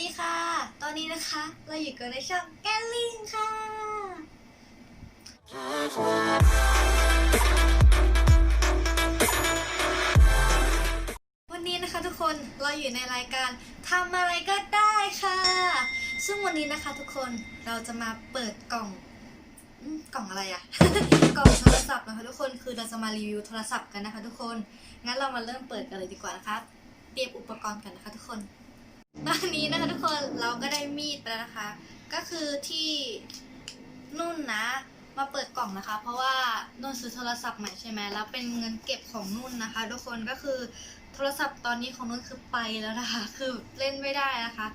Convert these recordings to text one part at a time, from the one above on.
ดีค่ะ ตอนนี้นะคะ เราอยู่กันในช่องแกลลิงค่ะ วันนี้นะคะทุกคนเราอยู่ในรายการทำอะไรก็ได้ค่ะ ซึ่งวันนี้นะคะทุกคนเราจะมาเปิดกล่องกล่องอะไรอะกล่องโทรศัพท์นะคะทุกคนคือเราจะมารีวิวโทรศัพท์กันนะคะ ทุกคนงั้นเรามาเริ่มเปิดกันเลยดีกว่านะคะเตรียมอุปกรณ์กันนะคะทุกคน ตอนนี้นะคะทุกคนเราก็ได้มีดไปแล้วนะคะ ก็คือที่นุ่นนะมาเปิดกล่องนะคะ เพราะว่านุ่นซื้อโทรศัพท์ใหม่ใช่ไหมแล้วเป็นเงินเก็บของนุ่นนะคะ ทุกคนก็คือโทรศัพท์ตอนนี้ของนุ่นคือไปแล้วนะคะ คือเล่นไม่ได้นะคะ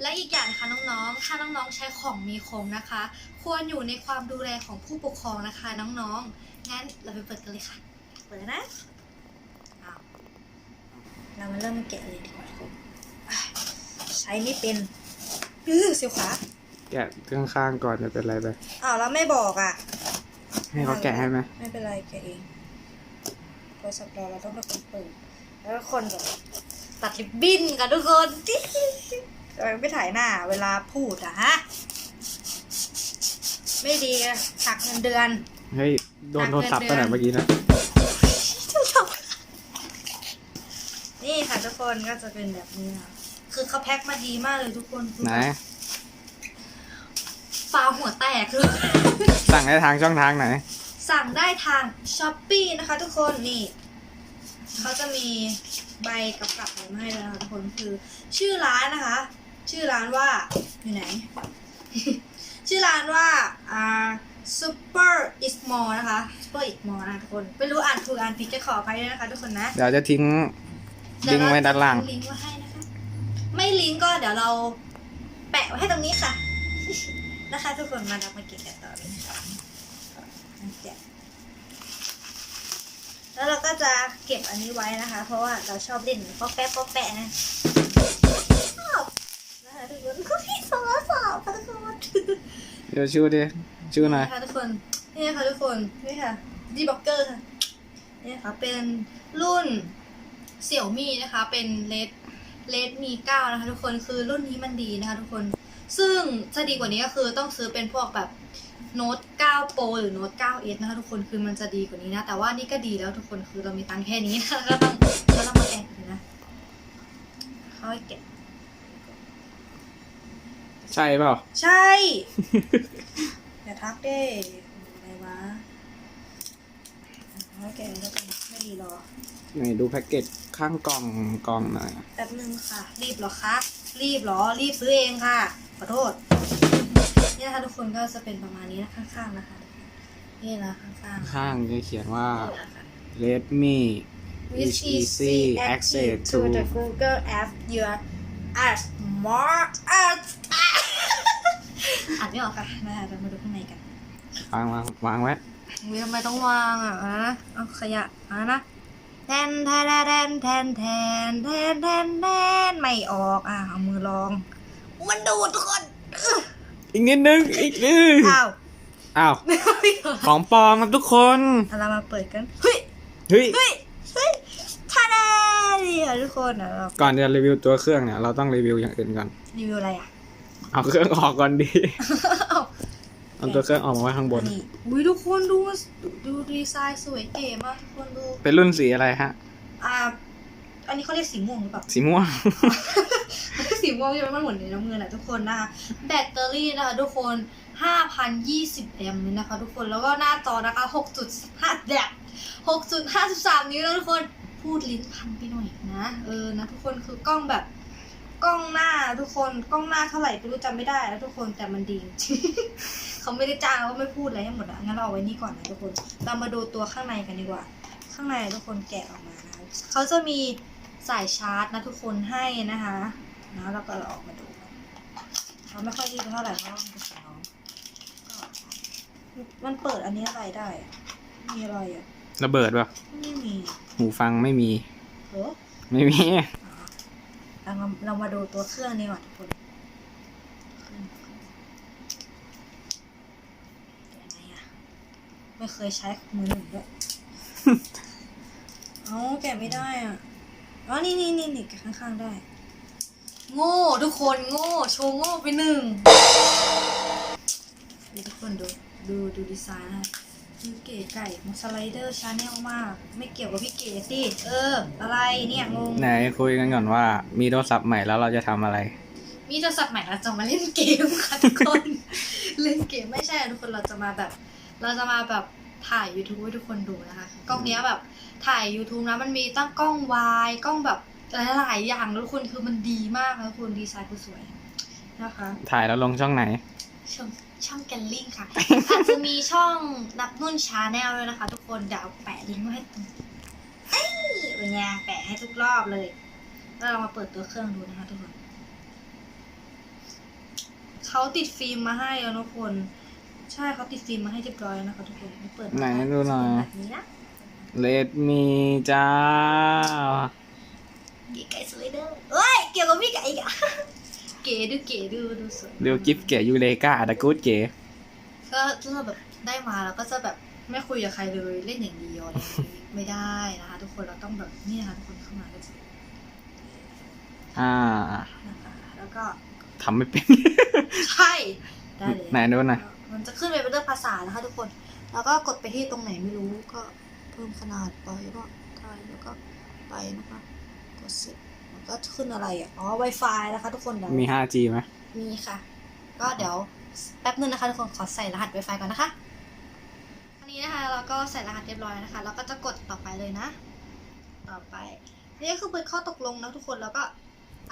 และอีกอย่างนะคะน้องๆถ้าน้องๆใช้ของมีคมนะคะ ควรอยู่ในความดูแลของผู้ปกครองนะคะน้องๆงั้นเราไปเปิดกันเลยค่ะเปิดแล้วนะอ้าวเรามาเริ่มแกะเลยดีกว่าทุกคนอะ ใช้ไม่เป็นอื้อเสียวขาแกะข้างๆก่อนจะเป็นไรไปอ้าวแล้วไม่บอกอะ ให้เขาแกะให้ไหมไม่เป็นไรแกะเองโทรศัพท์เราเราต้องเป็นคนเปิดแล้วก็คนแบบตัดริบบิ้นกันทุกคนทำไมไม่ถ่ายหน้า เวลาพูดอะฮะ ไม่ดีอะหักเงินเดือน เฮ้ย โดนโทรศัพท์ตั้งแต่เมื่อกี้นะนี่ค่ะทุกคนก็จะเป็นแบบนี้ค่ะ คือเขาแพ็คมาดีมากเลยทุกคนคือไหนฟาหัวแตกคือสั่งได้ทางช่องทางไหน สั่งได้ทางช้อปปีนะคะ ทุกคนนี่เขาจะมีใบกำกับอะไรมาให้แล้วนะคะทุกคนคือ ชื่อร้านนะคะ ชื่อร้านว่าอยู่ไหน ชื่อร้านว่าอ่า super is more นะคะ super is more นะคะทุกคนไม่รู้อ่านถูกอ่านผิดจะขออภัยด้วยนะคะ ทุกคนนะ เดี๋ยวจะทิ้งลิงก์ไว้ด้านล่าง ลิงก์ไว้ให้นะคะ ไม่ลิงก์ก็เดี๋ยวเราแปะไว้ให้ตรงนี้ค่ะ นะคะทุกคนมาดับมาเก็บกันต่อเลยค่ะมาแกะแล้วเราก็จะเก็บอันนี้ไว้นะคะ เพราะว่าเราชอบเล่นป๊อกแป๊ะป๊อกแปะนะชอบนะคะทุกคนก็พี่สาวสาวค่ะทุกคนเดี๋ยวชื่อดิชื่อหน่อยนี่ค่ะทุกคนนี่ค่ะทุกคนนี่ค่ะดีบ็อกเกอร์ค่ะนี่นะคะเป็นรุ่นเสี่ยวมี่นะคะ เป็นเลด เลดมีเก้านะคะทุกคนคือรุ่นนี้มันดีนะคะทุกคน ซึ่งจะดีกว่านี้ก็คือต้องซื้อเป็นพวกแบบโน้ต9 Pro หรือโน้ต9 S นะคะทุกคนคือมันจะดีกว่านี้นะ แต่ว่านี่ก็ดีแล้วทุกคนคือเรามีตังค์แค่นี้นะก็ต้องก็ต้องมาแกะดูนะเขาให้แกะใช่เปล่า ใช่ อย่าทักเด้อะไรวะเอาแกะแล้วกันไม่ดีหรอไห นดูแพ็กเกจข้างกล่องกล่องหน่อยแป๊บนึงค่ะ รีบเหรอคะ รีบเหรอ รีบซื้อเองค่ะ ขอโทษนี่นะคะทุกคนก็จะเป็นประมาณนี้นะข้างๆนะคะ นี่นะข้างๆข้างจะเขียนว่านี่นะคะ Redmi Which is easy access to the Google app your as smart as อ่านไม่ออกค่ะมาเรามาดูข้างในกันวางวางวางไว้วิทำไมต้องวางอะเอานะเอาขยะเอานะ แทนแทนแทนแทนแทนแทนแทนแทนไม่ออกอะเอามือลอง มันดูดทุกคนอื้ออีกนิดนึงอีกนิดนึงอ้าวอ้าวของปลอมครับทุกคนเอาเรามาเปิดกันเฮ้ยเฮ้ยเฮ้ยเฮ้ยทาดานี่ค่ะทุกคนเดี๋ยวเราก่อนจะรีวิวตัวเครื่องเนี่ยเราต้องรีวิวอย่างอื่นก่อนรีวิวอะไรอะเอาเครื่องออกก่อนดี เอาเอาตัวเครื่องออกมาไว้ข้างบน นี่อุ้ยทุกคนดูดูดูดีไซน์สวยเก๋มากทุกคนดู เป็นรุ่นสีอะไรฮะ อ่า อันนี้เขาเรียกสีม่วงหรือเปล่า สีม่วง สีม่วงใช่ไหมมันเหมือนในน้ำเงินแหละทุกคนนะคะแบตเตอรี่นะคะทุกคน 5,020แอมป์เลยนะคะ ทุกคนแล้วก็หน้าจอนะคะ 6.5แดบ6.53 นิ้วนะทุกคนพูดลิ้นพันไปหน่อยนะ เออนะทุกคนคือกล้องแบบกล้องหน้าทุกคนกล้องหน้าเท่าไหร่ไม่รู้จำไม่ได้แล้วทุกคนแต่มันดีจริง เขาไม่ได้จ้างเราก็ไม่พูดอะไรให้หมดอะงั้นเราเอาไว้นี่ก่อนนะทุกคน เรามาดูตัวข้างในกันดีกว่า ข้างในทุกคนแกะออกมานะคะเขาจะมีสายชาร์จนะทุกคนให้นะคะแล้วเราก็เอาออกมาดูกันเราไม่ค่อยรีบเท่าไหร่เพราะว่ามันเป็นของน้องก็มันเปิดอันนี้อะไรได้อะมีอะไรอะระเบิดป่ะไม่มีหูฟังไม่มีเหรอไม่มี เรามาเรามาดูตัวเครื่องนี้ก่อนทุกคนเครื่องแกะไงอะ ไม่เคยใช้มือหนึ่งด้วยเอ้าแกะไม่ได้อะอ๋อนี่นี่นี่นี่แกะข้างๆได้ โง่ทุกคนโง่โชว์โง่ไปหนึ่งดูทุกคนดูดูดูดีไซน์นะคือเก๋ไก่มาสไลเดอร์ชาแนลมาก ไม่เกี่ยวกับพี่เก๋สิเออ อะไรเนี่ยงงไหนคุยกันก่อนว่า มีโทรศัพท์ใหม่แล้วเราจะทำอะไร มีโทรศัพท์ใหม่เราจะมาเล่นเกมค่ะทุกคน เล่นเกมไม่ใช่อะทุกคนเราจะมาแบบ เราจะมาแบบถ่าย YouTube ให้ทุกคนดูนะคะ กล้องเนี้ยแบบถ่าย YouTube นะมันมีตั้งกล้องวายกล้องแบบหลายๆอย่างนะทุกคนคือมันดีมากนะทุกคนดีไซน์คือสวยนะคะ ถ่ายแล้วลงช่องไหน ช่องช่องแกลลิงค่ะ อาจจะมีช่องนับนุ่นชาแนลด้วยนะคะ ทุกคนเดี๋ยวแปะลิงก์ไว้ให้ตรงเอ้ยเป็นไงแปะให้ทุกรอบเลย แล้วเรามาเปิดตัวเครื่องดูนะคะทุกคนเขาติดฟิล์มมาให้แล้วทุกคน ใช่เขาติดฟิล์มมาให้เรียบร้อยแล้วนะคะทุกคนเปิดมาไหนดูหน่อย แบบนี้นะเลดมีจ้า เก๋ไก่สไลเดอร์เอ้ยเกี่ยวกับพี่ไก่อีกอะเก๋ดูเก๋ดูดูสวยเดี๋ยวกิฟเก๋ยูเลกาแต่กูดเก๋ก็ถ้าเราแบบได้มาแล้วก็จะแบบไม่คุยกับใครเลยเล่นอย่างเดียวอะไรอย่างงี้ไม่ได้นะคะทุกคนเราต้องแบบนี่นะคะทุกคนเข้ามาก็จะอ่านะคะแล้วก็ทำไม่เป็น ใช่ได้เลย ไหนดูหน่อย มันจะขึ้นไปเป็นเรื่องภาษานะคะทุกคน แล้วก็กดไปที่ตรงไหนไม่รู้ก็เพิ่มขนาดไปก็ได้แล้วก็ไปนะคะกดเสร็จมันก็ขึ้นอะไรอะอ๋อ Wi-Fi นะคะทุกคนเดี๋ยวมี 5G ไหมมีค่ะ ก็เดี๋ยวแป๊บนึงนะคะทุกคนขอใส่รหัส Wi-Fi ก่อนนะคะอันนี้นะคะเราก็ใส่รหัสเรียบร้อยนะคะแล้วก็จะกดต่อไปเลยนะ ต่อไปนี่ก็คือเป็นข้อตกลงนะทุกคนแล้วก็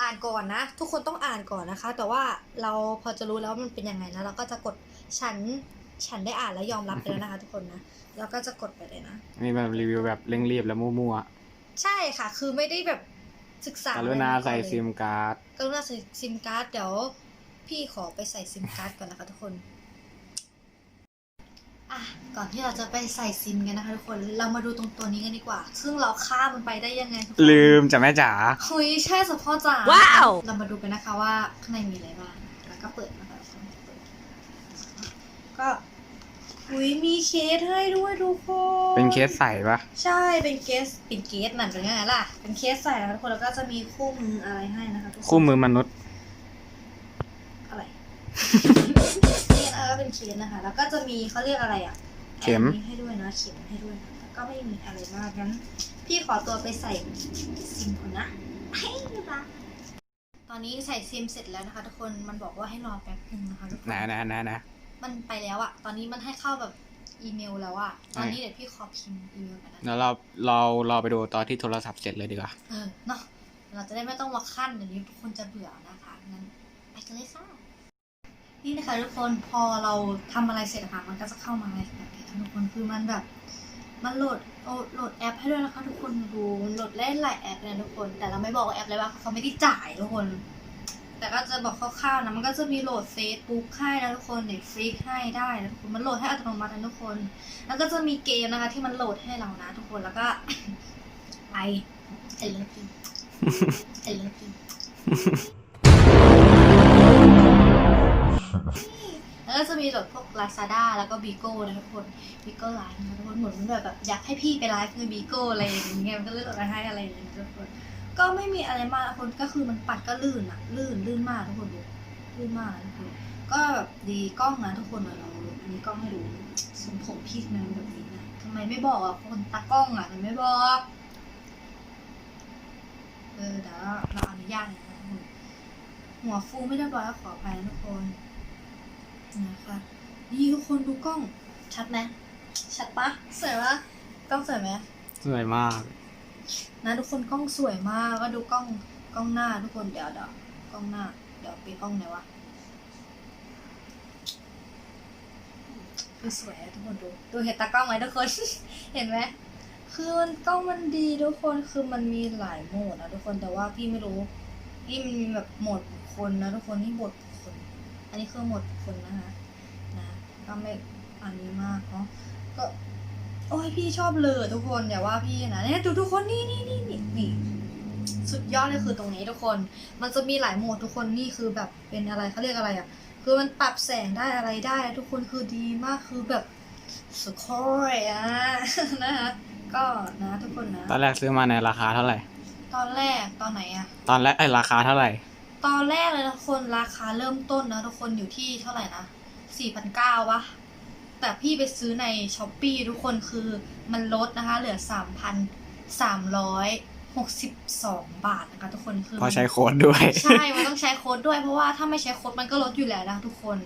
อ่านก่อนนะ ทุกคนต้องอ่านก่อนนะคะ แต่ว่าเราพอจะรู้แล้วว่ามันเป็นยังไงนะเราก็จะกด ฉันฉันได้อ่านและยอมรับไปแล้วนะคะ ทุกคนนะแล้วก็จะกดไปเลยนะมีแบบรีวิวแบบเร่งรีบแล้วมั่วใช่ค่ะ คือไม่ได้แบบศึกษาๆกรุณาใส่ซิมการ์ดกรุณาใส่ซิมการ์ดเดี๋ยวพี่ขอไปใส่ซิมการ์ดก่อนนะคะทุกคนอะก่อนที่เราจะไปใส่ซิมกันนะคะทุกคนเรามาดูตรงตัวนี้กันดีกว่า ซึ่งเราข้ามมันไปได้ยังไงทุกคนลืมจ้ะแม่จ๋าคุยใช่สะพ่อจ๋าว้าวเรามาดูกันนะคะว่าข้างในมีอะไรบ้างแล้วก็เปิดนะคะทุกคนเปิด ก็คุยมีเคสให้ด้วยทุกคน เป็นเคสใส่ปะใช่เป็นเคสเป็นเคสนั่นเป็นยังไงล่ะ เป็นเคสใส่นะคะทุกคนแล้วก็จะมีคู่มืออะไรให้นะคะทุกคนคู่มือมนุษย์อะไรนี่นะคะเป็นเคสนะคะ แล้วก็จะมีเขาเรียกอะไรอะเข็มแอบให้ด้วยนะเข็มให้ด้วยนะแล้วก็ไม่มีอะไรมากงั้น พี่ขอตัวไปใส่ซิมก่อนนะให้นะตอนนี้ใส่ซิมเสร็จแล้วนะคะ ทุกคนมันบอกว่าให้รอแป๊บนึงนะคะทุกคนไหนไหนไหนไหน มันไปแล้วอะตอนนี้มันให้เข้าแบบอีเมลแล้วอะตอนนี้เดี๋ยวพี่ขอพิมพ์อีเมลกันนะแล้วเราเรารอไปดูตอนที่โทรศัพท์เสร็จเลยดีกว่าเออเนาะเราจะได้ไม่ต้องมาขั้นเดี๋ยวนี้ทุกคนจะเบื่อนะคะงั้นไปกันเลยค่ะนี่นะคะทุกคนพอเราทำอะไรเสร็จอะค่ะมันก็จะเข้ามาในแบบนี้ทุกคนคือมันแบบ มันโหลดโอโหลดแอปให้ด้วยนะคะ ทุกคนดูมันโหลดเล่นหลายแอปเลยนะทุกคน แต่เราไม่บอกว่าแอปอะไรบ้างเพราะเขาไม่ได้จ่ายทุกคน แต่ก็จะบอกคร่าวๆนะมันก็จะมีโหลด Facebook ให้นะทุกคน Netflix ให้ได้นะทุกคนมันโหลดให้อัตโนมัตินะทุกคน แล้วก็จะมีเกมนะคะ ที่มันโหลดให้เรานะทุกคนแล้วก็ไอไอเลิฟยูไอเลิฟยูแล้วก็จะมีโหลดพวก Lazada แล้วก็ Bigo นะทุกคน Bigo ไลฟ์นะทุกคนเหมือนแบบอยากให้พี่ไปไลฟ์ใน Bigo อะไรอย่างเงี้ยมันก็เลยโหลดมาให้อะไรอย่างเงี้ยทุกคน ก็ไม่มีอะไรมากทุกคนก็คือมันปัดก็ลื่นอะลื่นลื่นมากทุกคนดูลื่นมากทุกคนก็แบบดีกล้องนะทุกคนเราอันนี้กล้องให้ดูทรงผมพี่ทำไมมันแบบนี้นะทำไมไม่บอกอะคนตากล้องอะทำไมไม่บอกเออเดี๋ยวเราอนุญาตนะทุกคนหัวฟูไม่เรียบร้อกขออภัยนะทุกคนนะคะนี่ทุกคนดูกล้องชัดไหมชัดปะสวยปะกล้องสวยไหมสวยมาก นะทุกคนกล้องสวยมากก็ดูกล้องกล้องหน้าทุกคนเดี๋ยวเดี๋ยวกล้องหน้า เดี๋ยวไปกล้องไหนวะคือสวยทุกคนดูดูเห็นตากล้องไหมทุกคน เห็นไหมคือมันกล้องมันดีทุกคนคือมันมีหลายโหมดนะทุกคนแต่ว่าพี่ไม่รู้นี่มันมีแบบโหมดบุคคลนะทุกคนนี่โหมดบุคคลอันนี้คือโหมดบุคคลนะคะนะก็ไม่อันนี้มากเนาะก็ อ้ยพี่ชอบเลยทุกคนอย่าว่าพี่นะเนี่ยดูทุกคนนี่นี่นี่นี่นี่สุดยอดเลยคือตรงนี้ทุกคน มันจะมีหลายโหมดทุกคนนี่คือแบบเป็นอะไรเขาเรียกอะไรอะ คือมันปรับแสงได้อะไรได้ ทุกคนคือดีมากคือแบบสุดโคตรอะนะคะก็นะทุกคนนะ ตอนแรกซื้อมาในราคาเท่าไหร่ ตอนแรกตอนไหนอะ ตอนแรกไอ้ยราคาเท่าไหร่ ตอนแรกเลยนะทุกคนราคาเริ่มต้นนะทุกคนอยู่ที่เท่าไหร่นะสี่พันเก้าวะ แต่พี่ไปซื้อในช้อปปีทุกคนคือมันลดนะคะ เหลือสามพันสามร้อยหกสิบสองบาทนะคะทุกคนคือเพราะใช้โค้ดด้วย ใช่ มันต้องใช้โค้ดด้วยเพราะว่าถ้าไม่ใช้โค้ดมันก็ลดอยู่แล้วนะทุกคน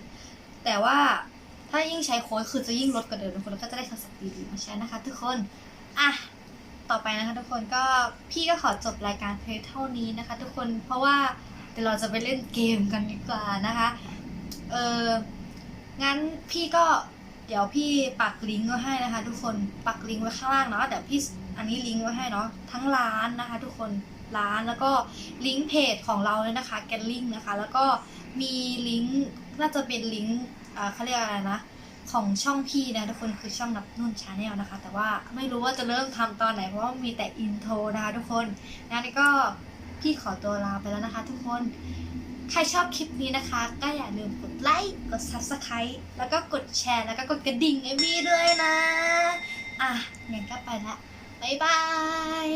แต่ว่าถ้ายิ่งใช้โค้ดคือจะยิ่งลดกว่าเดิมทุกคนแล้วก็จะได้โทรศัพท์ดีๆมาใช้นะคะ ทุกคนอะต่อไปนะคะ ทุกคนก็พี่ก็ขอจบรายการเพลงเท่านี้นะคะ ทุกคนเพราะว่าเดี๋ยวเราจะไปเล่นเกมกันดีกว่านะคะ เอองั้นพี่ก็ เดี๋ยวพี่ปักลิงก์ไว้ให้นะคะ ทุกคนปักลิงก์ไว้ข้างล่างเนาะเดี๋ยวพี่อันนี้ลิงก์ไว้ให้เนาะทั้งร้านนะคะ ทุกคนร้านแล้วก็ลิงก์เพจของเราเลยนะคะแกลลิงนะคะ แล้วก็มีลิงก์น่าจะเป็นลิงก์เขาเรียกอะไรนะของช่องพี่นะทุกคนคือช่องนับนุ่นชาแนลนะคะ แต่ว่าไม่รู้ว่าจะเริ่มทำตอนไหนเพราะว่ามีแต่อินโทรนะคะทุกคนงั้นก็พี่ขอตัวลาไปแล้วนะคะ ทุกคน ใครชอบคลิปนี้นะคะ ก็อย่าลืมกดไลค์ กด subscribe แล้วก็กดแชร์ แล้วก็กดกระดิ่งเอมี่ด้วยนะ อะงั้นก็ไปละ บ๊ายบาย